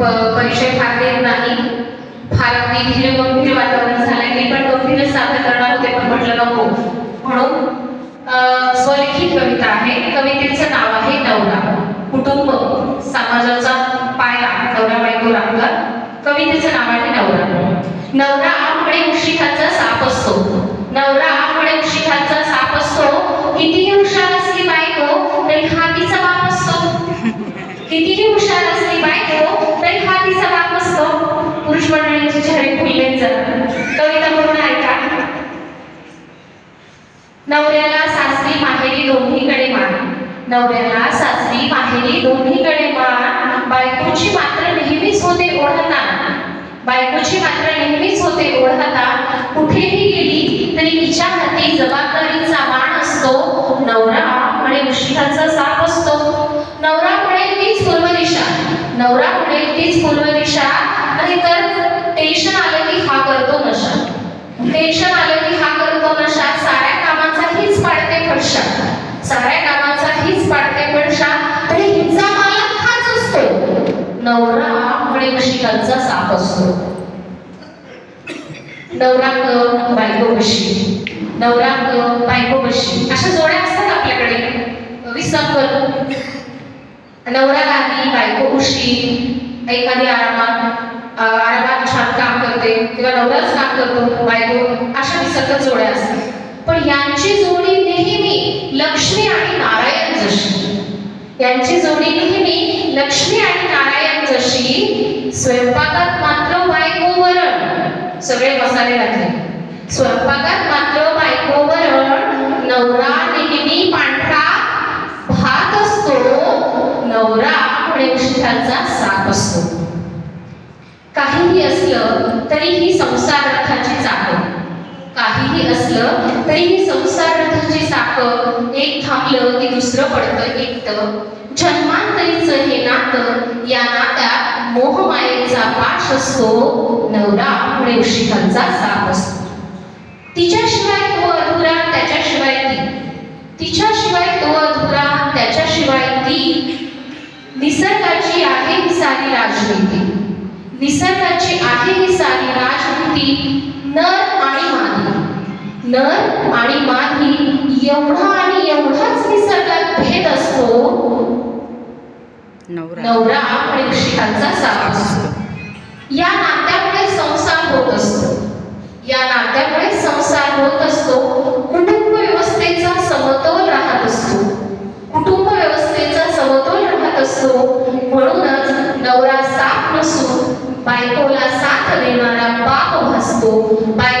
परिचय फार देत नाही. फार अगदी धीर गंभीर वातावरण झालंय. मी पण गंभीरच सादर करणार होते पण म्हटलं नको. म्हणून स्वलिखित कविता आहे. कवितेचं नाव आहे नवरा. कुटुंब समाजाचा पाया नवरा बायको लागतात कवितेचं नाव आहे नवरा. नवरा आमकडे उशिखाचा साप असतो. नवरा आमकडे उशिखाचा साप असतो. कितीही हुशार असली बायको तरी खातीचा बाप असतो. कितीही हुशार असली बायको तरी हा तिचा बाप असतो पुरुष मंडळींचे चेहरे फुलले जरा कविता पूर्ण ऐका नवऱ्याला सासरी माहेरी दोन्हीकडे मान नवऱ्याला सासरी माहेरी दोन्हीकडे मान बायकोची मात्र नेहमीच होते ओढता. बायकोची मात्र नेहमीच होते ओढता. कुठेही गेली तरी तिच्या हाती जबाबदारीचा मान असतो. नवरा म्हणे उशिराचा साप असतो. नवरा म्हणे तीच पूर्व दिशा नवरा म्हणे तीच पूर्व दिशा नाहीतर टेन्शन आलं की हा करतो नशा. टेन्शन आलं की हा करतो नशा. साऱ्या कामाचा हीच पाडते फडशा साऱ्या नवरा म्हणे वशिकांचा साप असतो. नवरा क बायको बशी नवरा क बायको बशी अशा जोड्या असतात आपल्याकडे. विसंकल नवरा गादी बायको उशी एखादी आरामात आरामात छान काम करते किंवा नवराच काम करतो बायको अशा विसंगत जोड्या असतात. पण यांची जोडी नेहमी लक्ष्मी आणि नारायण जशी. यांची जोडी नेहमी लक्ष्मी आणि नारायण जशी स्वयंपाकात मात्र बायको वरण. सगळे मसाले घातले. स्वयंपाकात मात्र बायको वरण नवरा नेहमी पांढरा भात असतो नवरा पुढे उशिराचा साप असतो. काहीही असलं तरीही संसार रथाची चाक. काहीही असलं तरीही संसार रथाची चाक. एक थांबलं दुसरं पडतं एकटं. जन्मांतरीचं हे नातं या नात्यात मोहमायेचा पाश असतो नवरा पुढे शिखांचा साप असतो. तिच्याशिवाय तो अधुरा त्याच्याशिवाय ती. तिच्याशिवाय तो अधुरा त्याच्याशिवाय ती. निसर्गाची आहे ही सारी राजनीती. निसर्गाची आहे ही सारी राजनीती नर आणि मादी. नर आणि मादी एवढा असतो नवरा. आणि शिकांचा साप असतो. या नात्यामुळे संसार होत असतो. या नात्यामुळे संसार होत असतो. कुटुंब व्यवस्थेचा समतोल राहत असतो. कुटुंब व्यवस्थेचा समतोल राहत असतो. म्हणूनच नवरा साप नसून बायकोला साथ देणारा पाप भासतो. बाय